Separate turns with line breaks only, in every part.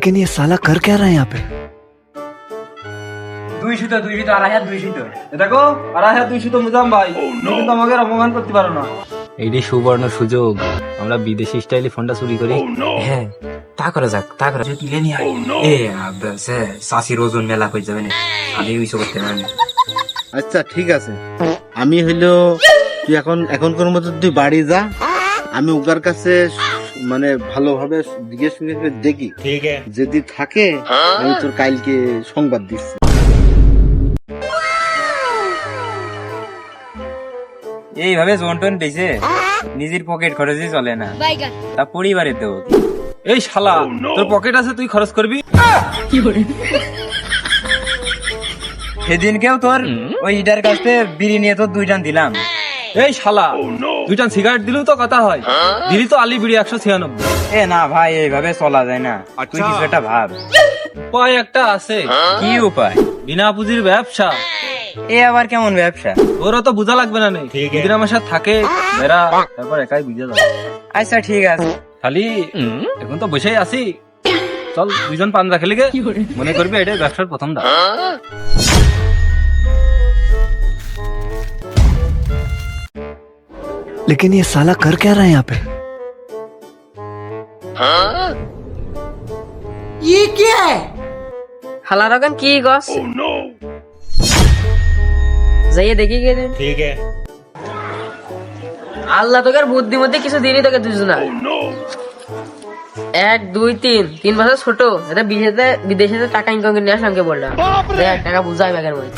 लेकिन ये साला कर क्या रहा है यहाँ पे
দুই সুতো দুই সুতো আড়াই হাত দুই সুতো এ দেখো আড়াই হাত দুই সুতো মুজাম ভাই তুমি কিন্তু আমাকে আর অপমান করতে পারো না
এইটি সুবর্ণ সুযোগ আমরা বিদেশি স্টাইলে ফোনটা চুরি করি
হ্যাঁ তা করা যাক তা করা যাক কিলে নিয়ে এ সে সাসির ওজন মেলা হয়ে যাবে না আমি ওইসব করতে পারি না।
আচ্ছা ঠিক আছে আমি হইলো তুই এখন এখন কোন মতো তুই বাড়ি যা আমি উগার কাছে মানে ভালোভাবে জিজ্ঞেস করে দেখি। যদি থাকে আমি তোর কালকে সংবাদ দিচ্ছি।
এইভাবে জন টন বেঁচে নিজের পকেট খরচই চলে না। তা পরিবারে দেবো
এই শালা তোর পকেট আছে তুই খরচ করবি?
সেদিনকেও তোর ওই ইটার কাছে বিড়ি নিয়ে তোর দুইটান দিলাম।
এই শালা দুইটা সিগারেট দিলেও তো কথা হয়। দিলি তো আলি বিড়ি একশো ছিয়ানব্বই।
এ না ভাই এইভাবে চলা যায় না। তুই কিছু একটা ভাব।
উপায় একটা আছে।
কি উপায়?
বিনা পুঁজির ব্যবসা।
এ আবার কেমন ব্যবসা?
ওরা তো বোঝা লাগবে না নেই। দিদিন আমার সাথে থাকে বেড়া তারপর একাই বুঝে যাবে।
আচ্ছা ঠিক আছে।
খালি এখন তো বসেই আছি। চল দুইজন পান্ডা খেলে গে। মনে করবি এটাই ব্যবসার প্রথম ধাপ
लेकिन ये साला कर क्या रहा है यहाँ पे
হালার এখন কি গছ যাইয়ে দেখি গে ঠিক আল্লাহ তোকে আর বুদ্ধি মধ্যে কিছু দিনই তোকে দুজনা এক দুই তিন তিন বছর ছোট এটা বিদেশে বিদেশে টাকা ইনকাম করে নিয়ে আসলাম কে বললাম দেখ টাকা বুঝাই ব্যাগের মধ্যে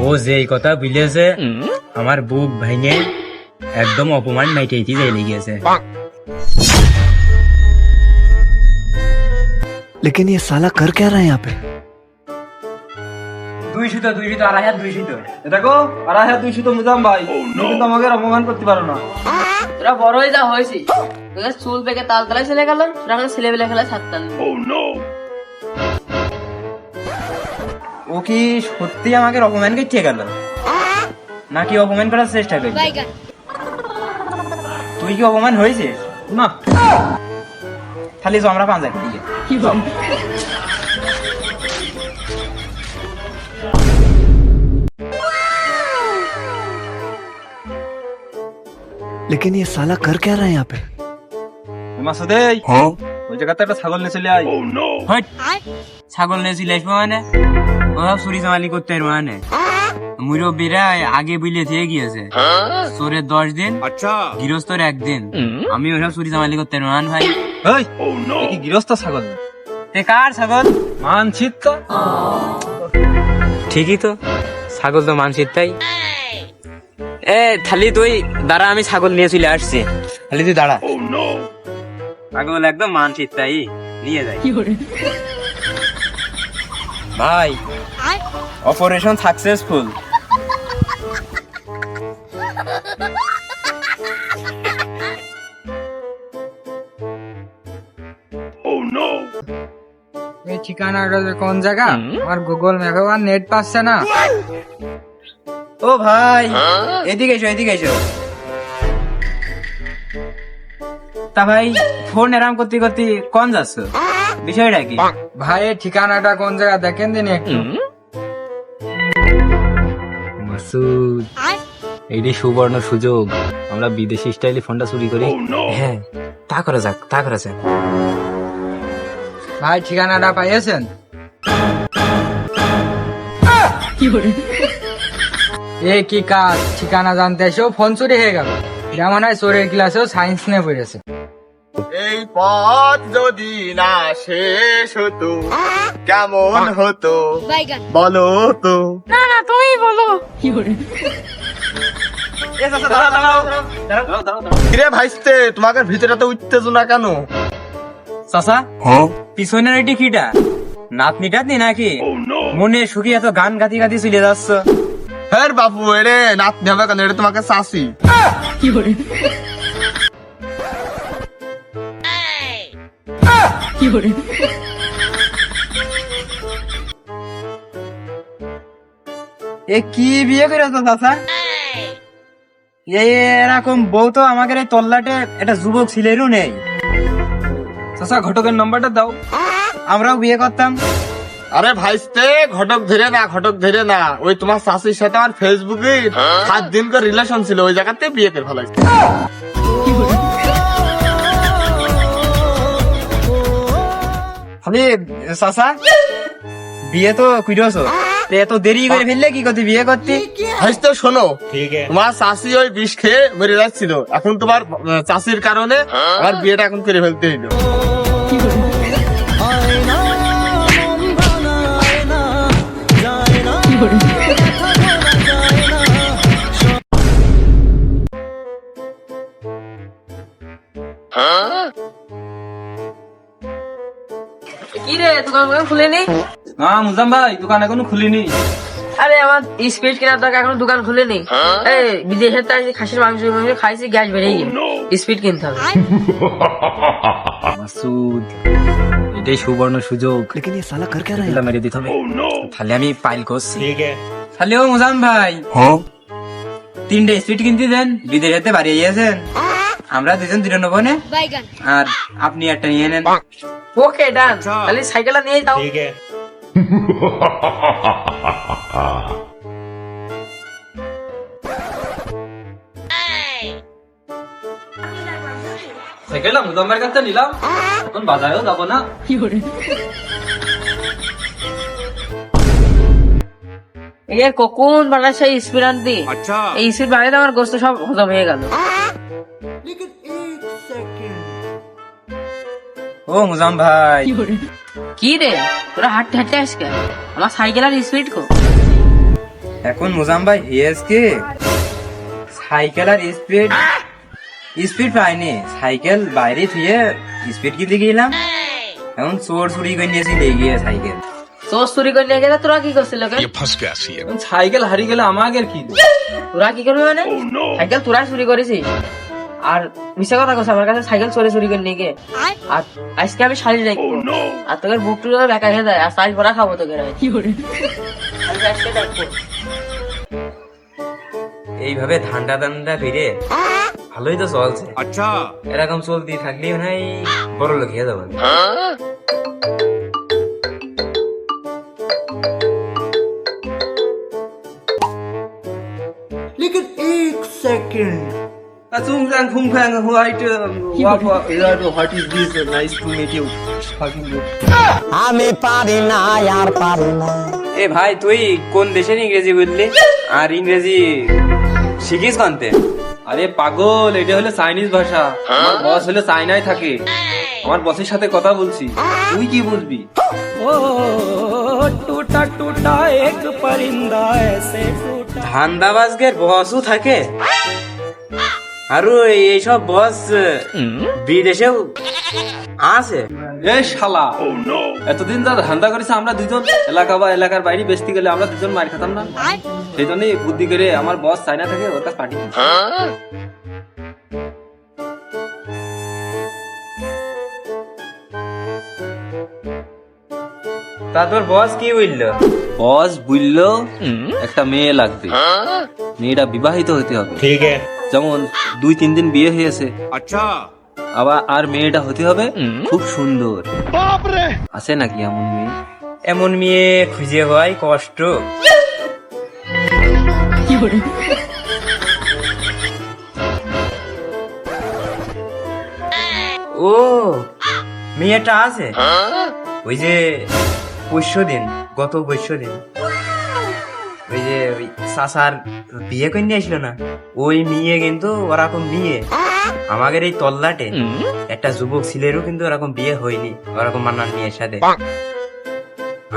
ও যে এই কথা বুঝেছে আমার বুক ভেঙে একদম অপমান মাইটাইতে যাই লেগেছে
लेकिन ये साला कर क्या रहा है यहाँ पे
দুই সুতো দুই সুতো আড়াই হাত দুই সুতো এ দেখো আড়াই হাত দুই সুতো মুজাম ভাই তুমি কিন্তু আমাকে আর অপমান করতে পারো না
তোরা বড় হয়ে যা হয়েছি তোকে চুল পেকে তাল তালায় ছেলে গেল তোরা এখন ছেলে বেলে খেলা ছাড়তাম
ও কি সত্যি আমাকে অপমান করতে গেল নাকি অপমান করার চেষ্টা করবে তুই কি অপমান হয়েছিস
না
খালি তো আমরা পাঞ্জা করি
लेकिन ये साला कर क्या रहा है यहाँ पे
মাসুদে ওই জায়গাতে একটা ছাগল নিয়ে চলে আয়
হট ছাগল নিয়ে চলে আসবো মানে ওসব চুরি চামালি করতে মানে? মুরব্বীরা আগে বুঝলে থেকে গিয়েছে। চোরের দশ দিন গৃহস্থর একদিন। আমি ওসব চুরি চামালি করতে মানে ভাই
কি গৃহস্থ ছাগল?
তে কার ছাগল?
মানছিত তো
ঠিকই তো ছাগল তো মানসির তাই এ থালি তুই দাঁড়া আমি ছাগল নিয়ে চলে আসছি। খালি তুই দাঁড়া। ছাগল একদম মানসির তাই নিয়ে যাই। ভাই অপারেশন সাকসেসফুল
এই ঠিকানাটা যে কোন জায়গা? আমার গুগল ম্যাপে আর নেট পাচ্ছে না।
ও ভাই এদিকে এসো এদিকে এসো। তা ভাই ফোন এরাম করতে করতে কোন যাচ্ছ? বিষয়টা কি?
ভাই ঠিকানাটা কোন জায়গা? দেখেন দিন একটু।
মাসুদ এইটি সুবর্ণ সুযোগ। আমরা বিদেশি স্টাইলে ফোনটা চুরি করি।
হ্যাঁ তা করা যাক তা করা যাক।
ভাই ঠিকানাটা পাইয়েছেন? এ কি কাজ? ঠিকানা জানতে এসেও ফোন চুরি হয়ে গেল। যেমন হয় চোরের ক্লাসেও সায়েন্স নিয়ে পড়েছে।
এই পথ যদি না শেষ হতো কেমন হতো? বলো তো।
না না তুমি বলো।
কিরে ভাইস্তে তোমাকে ভিতরে তো উত্তেজনা কেন?
চাচা পিছনের এটি কিটা নাতনি টাতনি নাকি মনে সুখী এত গান গাতি গাতি চলে যাচ্ছ।
হ্যাঁ বাপু এরে নাতনি হবে কেন? এটা তোমাকে চাষি
এ কি বিয়ে করেছ চাচা? এই এরকম বউ তো আমাদের এই তল্লাটে একটা যুবক ছেলেরও নেই।
চাচা ঘটকের নাম্বারটা দাও।
আমরাও বিয়ে করতাম।
আরে ভাইস্তে ঘটক ধরে না ঘটক ধরে না। ওই তোমার শাশুর সাথে আমার ফেসবুকে সাত দিন করে রিলেশন ছিল ওই জায়গাতে বিয়ে করে ভালো
আমি চাচা বিয়ে তো কুইরছো এত দেরি করে ফেললে কি করতে বিয়ে করতে?
তো শোনো তোমার চাষি ওই বিষ খেয়ে মরে যাচ্ছিল। এখন তোমার চাষির কারণে আমার বিয়েটা এখন করে ফেলতে হইল।
দোকান দোকান
না মুজাম ভাই দোকান এখনও খুলিনি।
আরে আমার কেনার দরকার দোকান এই বিদেশের তাই খাসির মাংস খাইছি গ্যাস বেড়ে oh, কিনতে হবে।
মাসুদ এটাই সুবর্ণ সুযোগ।
লেকিন এই সালা
কে মেরে দিতে হবে। oh, তাহলে আমি পাইল করছি।
ও মুজাম ভাই। হ্যাঁ? তিনটে স্পিড কিনতে দেন বিদেশেতে গিয়েছেন আমরা দুজন দুটো নেব নে। আর আপনি একটা নিয়ে নেন।
ওকে ডান। তাহলে সাইকেলটা নিয়ে যাও।
সাইকেলটা মুজাম কাছে নিলাম। এখন বাজারেও যাব না।
কখন সেই স্পিড আনতি এই স্পিড বাড়াইতে আমার গোস্ত সব হজম হয়ে গেল।
ও মুজাম ভাই।
কি রে? তোরা হাঁটতে হাঁটতে আসকে আমার সাইকেল আর স্পিড কো।
এখন মুজাম ভাই এসকে সাইকেল আর স্পিড। স্পিড পাইনি। সাইকেল বাইরে থুয়ে স্পিড কিনতে গেলাম এখন চোর চুরি করে নিয়েছি দিয়ে গিয়ে সাইকেল।
তোর চুরি করে নিয়ে গেলে তোরা কি করছিল কে?
এখন সাইকেল হারিয়ে গেলে আমাকে কি
তোরা কি করবি মানে? সাইকেল তোরা চুরি করেছিস? আর মিশা কথা কথা আমার কাছে সাইকেল চোরে চুরি করে নিয়ে আর আজকে আমি শাড়ি রাখব আর তোকে বুক টুক বেকা হয়ে যায় আর শাড়ি পরা খাব তোকে কি করে?
এইভাবে ধান্ডা ধান্ডা ফিরে ভালোই তো চলছে। আচ্ছা। এরকম চলতে থাকলেই মনে হয় বড় লোক হয়ে যাবেন।
Zum Sang Hung Fang White What is this? Nice to meet you. Fucking good.
এ ভাই তুই কোন দেশের ইংরেজি বুঝলি? আর ইংরেজি শিখিস কানতে?
আরে পাগল এটা হলো চাইনিজ ভাষা। আমার বস হলো চাইনায় থাকে। আমার বসের সাথে কথা বলছি। তুই কি বুঝবি?
ধান্দাবাজদের বসও থাকে। আরও এইসব বস বিদেশেও আছে।
এ শালা এতদিন যা ধান্দা করেছে আমরা দুজন এলাকা বা এলাকার বাইরে বেচতে গেলে আমরা দুজন মার খেতাম না। সেই জন্যই বুদ্ধি করে আমার বস চাইনা থাকে ওর কাছে পাঠিয়ে।
তা তোর বস কি বলল?
বস বুঝলো একটা মেয়ে লাগবে। মেয়েটা বিবাহিত হতে হবে। ঠিক যেমন দুই তিন দিন বিয়ে হয়েছে। আচ্ছা। আবার আর মেয়েটা হতে হবে খুব সুন্দর। আছে নাকি এমন মেয়ে?
এমন মেয়ে খুঁজে হয় কষ্ট। ও মেয়েটা আছে? ওই যে পৈশ্য দিন গত বৈশ্য দিন ওই যে ওই সাসার বিয়ে করে নিয়ে আসলো না। ওই মেয়ে কিন্তু ওরকম বিয়ে। আমাদের এই তল্লাটে একটা যুবক ছেলেরও কিন্তু ওরকম বিয়ে হয়নি, ওরকম মান্নার মেয়ের সাথে।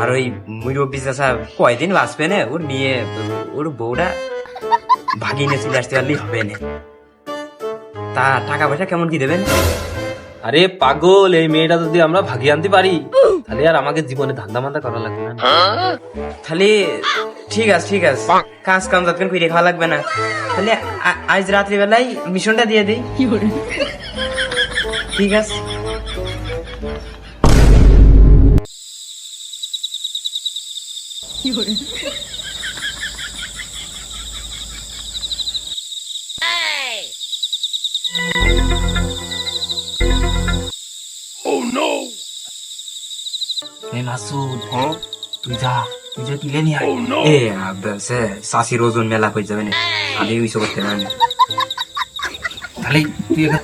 আর ওই মুরব্বী চাষা কয়দিন বাঁচবে না? ওর মেয়ে ওর বউটা ভাগিনে চলে আসতে পারলেই হবে না। তা টাকা পয়সা কেমন কি দেবেন?
আরে পাগল এই মেয়েটা যদি আমরা ভাগিয়ে আনতে পারি তাহলে আর আমাকে জীবনে ধান্দা মান্দা করা লাগবে না।
তাহলে ঠিক আছে ঠিক আছে। কাজ কাম যতক্ষণ করে খাওয়া লাগবে না। তাহলে আজ রাত্রি বেলায় মিশনটা দিয়ে দিই। ঠিক আছে।
এই মাসুদ তুই যা তুই যা কিলে নিয়ে এ সে শাশির ওজন মেলা হয়ে যাবে না আমি ওইসব করতে পারি না তাহলে তুই এখানে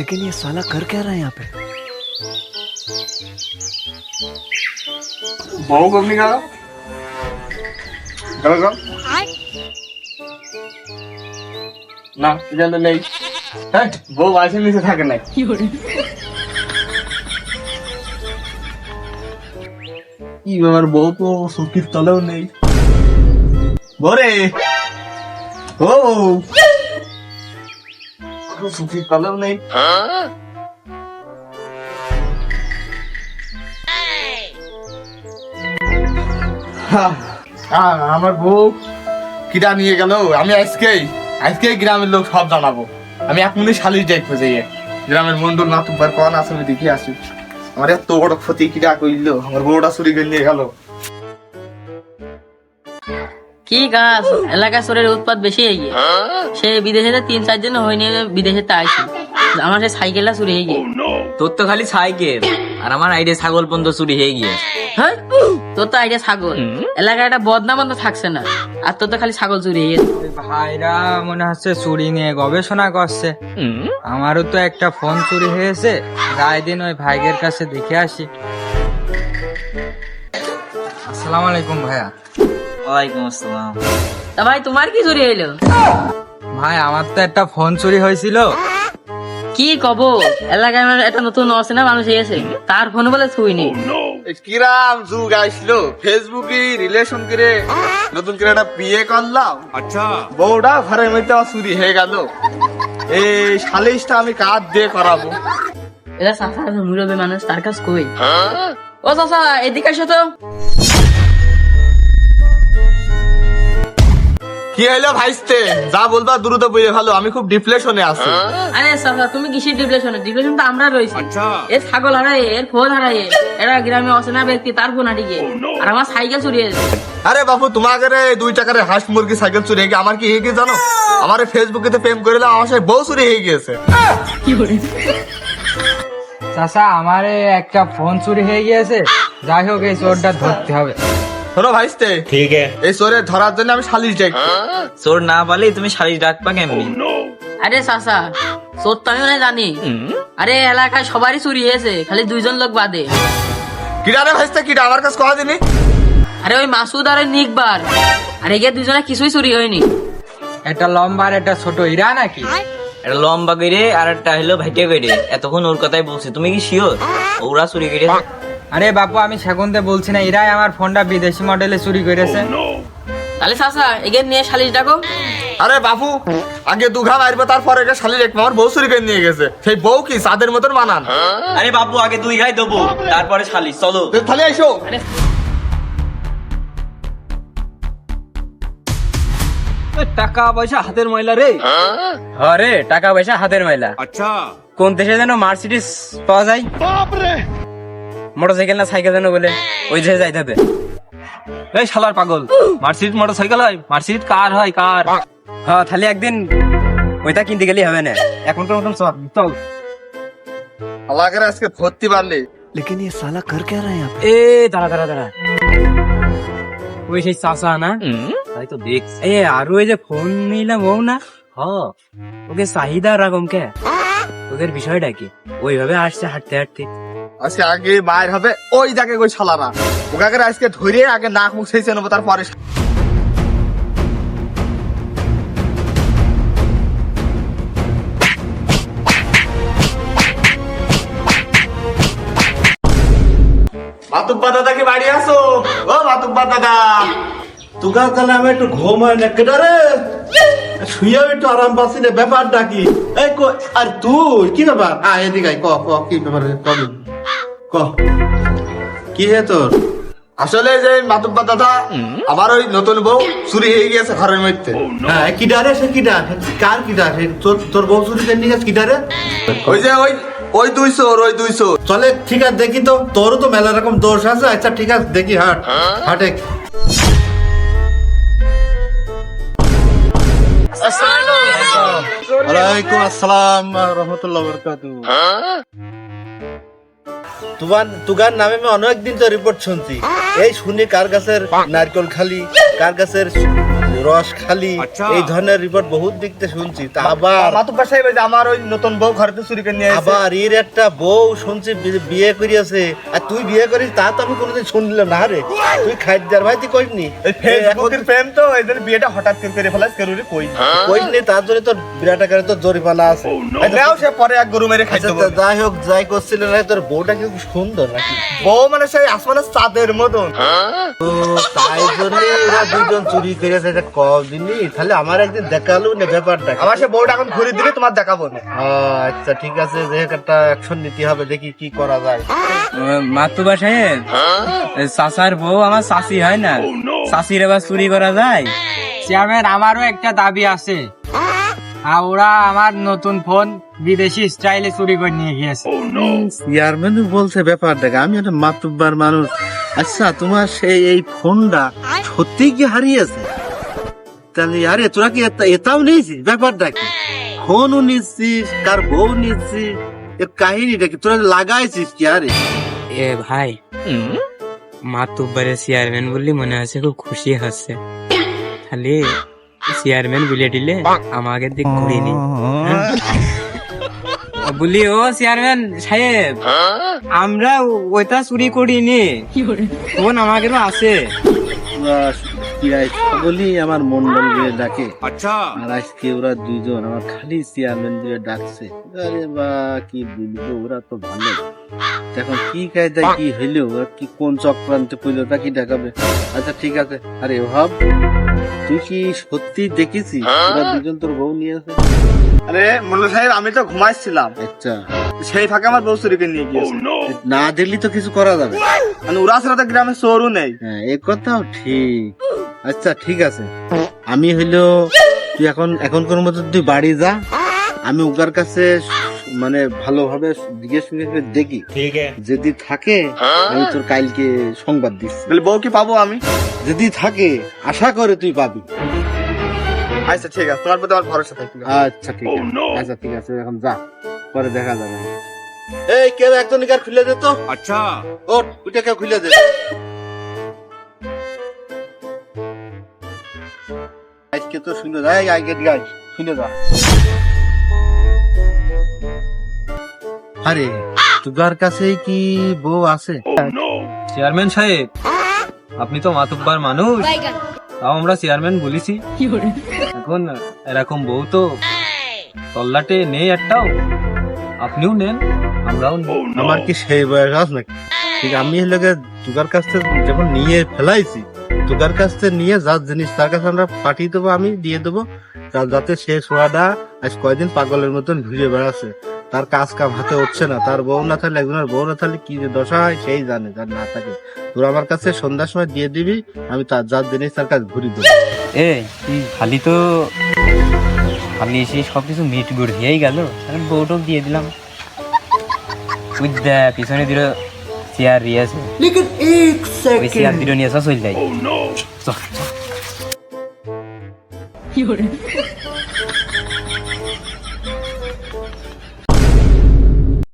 लेकिन ये साला कर क्या रहा है यहाँ पे?
बहु ना जल्द ले हट वो में से था करना ये हमारे तो सुखी नहीं। बोरे। ओ। ও সুখির তলেও নেই আমার বউ কিরা নিয়ে গেল? আমি আজকেই আজকেই গ্রামের লোক সব জানাব। আমি এক এখনই শালিশ দেখব যে গ্রামের মন্ডল না তুবার কন আমি দেখে আসি। আমার এত বড় ক্ষতি কিরা কইল? আমার বউটা চুরি করে নিয়ে গেল।
কি গাছ এলাকায় চোরের উৎপাত বেশি হয়ে গিয়ে। সে বিদেশে তিন চার জন হয়নি বিদেশে তা আইসি আমার সে সাইকেলটা চুরি হয়ে গিয়ে।
তোর তো খালি সাইকেল আর আমার আইডিয়া ছাগল পর্যন্ত চুরি হয়ে গিয়েছে
হ্যাঁ? তোর তো আইডিয়া ছাগল। এলাকায় একটা বদনাম তো থাকছে না। আর তোর তো খালি ছাগল চুরি হয়ে গেছে
ভাইরা মনে হচ্ছে চুরি নিয়ে গবেষণা করছে। আমারও তো একটা ফোন চুরি হয়েছে যাই দিন ওই ভাইয়ের কাছে দেখে আসি। আসসালামু আলাইকুম ভাইয়া।
ওয়ালাইকুম আসসালাম।
তা ভাই তোমার কি চুরি হইল?
ভাই আমার তো একটা ফোন চুরি হয়েছিল।
কি কব? এলাকায় আমার একটা নতুন অচেনা মানুষ এসেছে। তার ফোন বলে ছুইনি
কিরাম যুগ আসলো ফেসবুকে রিলেশন করে নতুন করে একটা বিয়ে করলাম। আচ্ছা। বউটা ঘরের মধ্যে চুরি হয়ে গেল। এই সালিশটা আমি কাজ দিয়ে করাবো?
এটা চাষা মুরব্বী মানুষ তার কাছে কই? ও চাষা এদিকে আসো তো।
কি হইল ভাইস্তে? যা বলবা দ্রুত বইয়ে ভালো আমি খুব ডিপ্রেশনে আছি।
আরে চাষা তুমি কিসের ডিপ্রেশনে? ডিপ্রেশন তো আমরা রয়েছি। এর ছাগল হারায় এর ফোন হারায় এরা গ্রামে অচেনা ব্যক্তি তার ফোন হারিয়ে আর আমার সাইকেল চুরি হয়েছে
আরে বাবু তোমাকে দুই টাকার হাঁস মুরগি সাইকেল চুরি হয়ে গিয়ে আমার কি হয়ে গিয়ে জানো? আমার ফেসবুকে তো প্রেম করে আমার সাথে বউ চুরি হয়ে গিয়েছে।
চাচা আমারে একটা ফোন চুরি হয়ে গিয়েছে। যাই হোক এই চোরটা ধরতে হবে।
শোনো ভাইস্তে। ঠিক এই চোরে ধরার জন্য আমি সালিশ যাই
চোর না পালে তুমি ডাকবা কেমনি
আরে চাষা চোর তো আমি মনে জানি। আরে এলাকায় সবারই চুরি হয়েছে খালি দুইজন লোক বাদে।
কিরা রে ভাইস্তে কিরা আমার কাছে কয়া দিনি
আরে ওই মাসুদ আর ওই নিকবার। আর এগে দুজনে কিছুই চুরি হয়নি।
একটা লম্বা আর একটা ছোট ইরা নাকি?
একটা লম্বা করে আর একটা হলো ভাইটে করে এতক্ষণ ওর কথাই বলছি তুমি কি শিওর ওরা চুরি করে
আরে বাপু আমি সেগুনতে বলছি না এরাই আমার ফোনটা বিদেশি মডেলে চুরি করেছে।
তাহলে চাষা এগে নিয়ে সালিশ ডাকো।
আরে বাপু আগে দুঘা মারবে তারপরে একটা শালির এক আমার বউ চুরি করে নিয়ে গেছে। সেই বউ কি চাঁদের মতন মানান
আরে বাপু আগে দুই ঘাই দেবো তারপরে শালি চলো।
তাহলে এসো
টাকা পয়সা হাতের ময়লা রে।
আরে টাকা পয়সা হাতের ময়লা। আচ্ছা। কোন দেশে যেন মার্সিডিস পাওয়া যায়? মোটর সাইকেল না সাইকেল যেন বলে ওই দেশে যাইতে হবে
এই শালার পাগল মার্সিডিজ মোটর সাইকেল হয় মার্সিডিজ কার হয় কার
হ্যাঁ তাহলে একদিন ওইটা কিনতে গেলেই হবে না এখনকার মতন চল চল
আমাকে আজকে ভর্তি পারলি
लेकिन ये साला कर क्या रहा है यहाँ पे
এ দাঁড়া দাঁড়া দাঁড়া ওই সেই চাষা না
তাই তো দেখ
এ আর ওই যে ফোন নিলাম ও না হ ওকে চাহিদা রাগম কে ওদের বিষয়টা কি ওইভাবে আসছে হাঁটতে হাঁটতে
আজকে আগে মায়ের হবে ওই জায়গায় ওই শালারা ওকে আজকে ধরে আগে নাক মুখ সেই নেব তারপরে বাড়ি ও দাদা।
তাহলে আমি একটু ঘুমাই না কেটা রে? শুয়ে একটু আরাম পাচ্ছি ব্যাপারটা কি? আর তুই কি ব্যাপার? আ এদিকে আয়, ক ক কি ব্যাপার ক। কি হে তোর?
আসলে যে মাতুব্বা দাদা আমার ওই নতুন বউ চুরি হয়ে গিয়েছে ঘরের মধ্যে।
হ্যাঁ কিডা রে সে কিডা কার সে তোর তোর বউ চুরি করে নিয়ে গেছে কিডা রে
ওই যে ওই
ওই দুইশো ওই দুইশো।
চলে ঠিক আছে দেখি তো তোরও তো মেলা রকম দোষ আছে? আচ্ছা ঠিক আছে দেখি হাট হাটে। ওয়ালাইকুম আসসালাম রহমতুল্লাহ বরকাতু তোমার তুগার নামে আমি অনেক দিন তো রিপোর্ট শুনছি। এই শুনি কার গাছের নারকেল খালি কার গাছের রস খালি এই ধরনের রিপোর্ট বহুত দিকতে শুনছি। তা আবার
মাতুব্বা সাহেব আমার ওই নতুন বউ ঘরেতে চুরি করে নিয়ে
আবার এর একটা বউ শুনছি বিয়ে করিয়াছে। আর তুই বিয়ে করিস তা তো আমি কোনোদিন শুনলাম না রে তুই খাদ্যার ভাই তুই
এই ফেসবুকের প্রেম তো এই জন্য বিয়েটা হঠাৎ করে করে ফেলাস কেরুরি কই
করিসনি তার জন্য তোর বিরাট আকারে তোর জরিমানা আছে।
নাও সে পরে এক গরু মেরে খাইতে
আচ্ছা, যাই হোক যাই করছিল না তোর বউটা কি সুন্দর নাকি?
বউ মানে সেই আসমানের চাঁদের মতন।
তো তাই জন্য ওরা দুজন চুরি করেছে এটা কদিনই তাহলে আমার একদিন দেখাল না ব্যাপারটা।
আমার সে বউটা এখন ঘুরে দিলে তোমার দেখাবো না।
আচ্ছা ঠিক আছে যে একটা অ্যাকশন নিতে হবে দেখি কি করা যায়।
মাতুবা সাহেব চাচার বউ আমার চাষি হয় না? চাষির আবার চুরি করা যায়?
চেয়ারম্যান আমারও একটা দাবি আছে। আর ওরা আমার নতুন ফোন বিদেশি স্টাইলে চুরি করে নিয়ে গিয়েছে।
চেয়ারম্যান বলছে ব্যাপার দেখে আমি একটা মাতুব্বার মানুষ। আচ্ছা তোমার সেই এই ফোনটা সত্যি কি হারিয়েছে? তাহলে আরে তোরা কি এত- এটাও নিয়েছিস? ব্যাপারটা কি ফোনও নিচ্ছিস কার বউ নিচ্ছিস। এর কাহিনীটা কি তোরা লাগাইছিস কি আরে?
এ ভাই মাতুব্বারের চেয়ারম্যান বললি মনে আছে খুব খুশি হচ্ছে। খালি চেয়ারম্যান বলে দিলে আমাকে দিক ঘুরিনি বলি ও চেয়ারম্যান সাহেব আমরা ওইটা চুরি করিনি। ফোন আমাকেও আছে।
বলি আমার মন্ডল দিয়ে ডাকে আর আজকে ওরা দুইজন আমার খালি চেয়ারম্যান দিয়ে ডাকছে। আরে বা কি বলব ওরা তো ভালো। এখন কি কায়দা কি হইল ওরা কি কোন চক্রান্তে পড়ল তা কি দেখাবে আচ্ছা ঠিক আছে। আরে ভাব তুই কি সত্যি দেখেছিস? ওরা দুজন তোর বউ নিয়ে আসে?
আরে মোল্লা সাহেব আমি তো ঘুমাইছিলাম।
আচ্ছা।
সেই ফাঁকে আমার বউ নিয়ে গিয়েছে।
না দিলি তো কিছু করা যাবে।
মানে ওরা ছাড়া তো গ্রামে চোরও নেই।
হ্যাঁ এ কথাও ঠিক। আচ্ছা ঠিক আছে। আমি হইল তুই এখন এখন কোন মতো তুই বাড়ি যা। আমি উগার কাছে মানে ভালোভাবে জিজ্ঞেস করে দেখি। ঠিক যদি থাকে আমি তোর কালকে সংবাদ দিচ্ছি।
বলে বউ কি পাবো আমি?
যদি থাকে আশা করে তুই পাবি।
আচ্ছা ঠিক আছে। তোমার প্রতি আমার ভরসা থাকবে।
আচ্ছা ঠিক আছে। আচ্ছা ঠিক আছে এখন যা। পরে দেখা যাবে। এই কেউ একজন কার খুলে দে তো? আচ্ছা। ওট ওইটা কেউ খুলে দে। আজকে তো শুনে যাই আগে গাই শুনে যা। আরে তোর কাছে কি বউ আছে?
চেয়ারম্যান সাহেব আপনি তো মাতুব্বার মানুষ। তাও আমরা চেয়ারম্যান বলেছি। এখন এরকম বউ তো তল্লাটে নেই একটাও। আপনিও নেন আমরাও
আমার কি সেই বয়স আছে নাকি? ঠিক আমি হলে তোকার কাছ থেকে যখন নিয়ে ফেলাইছি তোকার কাছ থেকে নিয়ে যার জিনিস তার কাছে আমরা পাঠিয়ে দেবো আমি দিয়ে দেবো। যা- যাতে সে সোয়াটা আজ কয়দিন পাগলের মতন ঘুরে বেড়াচ্ছে। তার কাজ কাম হাতে হচ্ছে না তার বউ না থাকলে একজনের বউ না থাকলে কি যে দশা হয় সেই জানে যার না থাকে তোর আমার কাছে সন্ধ্যার সময় দিয়ে দিবি আমি তার যার জিনিস তার কাছে ঘুরি দেবো।
এ তুই খালি তো? খালি এসে সবকিছু মিট গুড় হয়েই গেল আমি বউটাও দিয়ে দিলাম। তুই দেখ পিছনে দিল চেয়ার চেয়ার দিল নিয়ে চল যাই। চল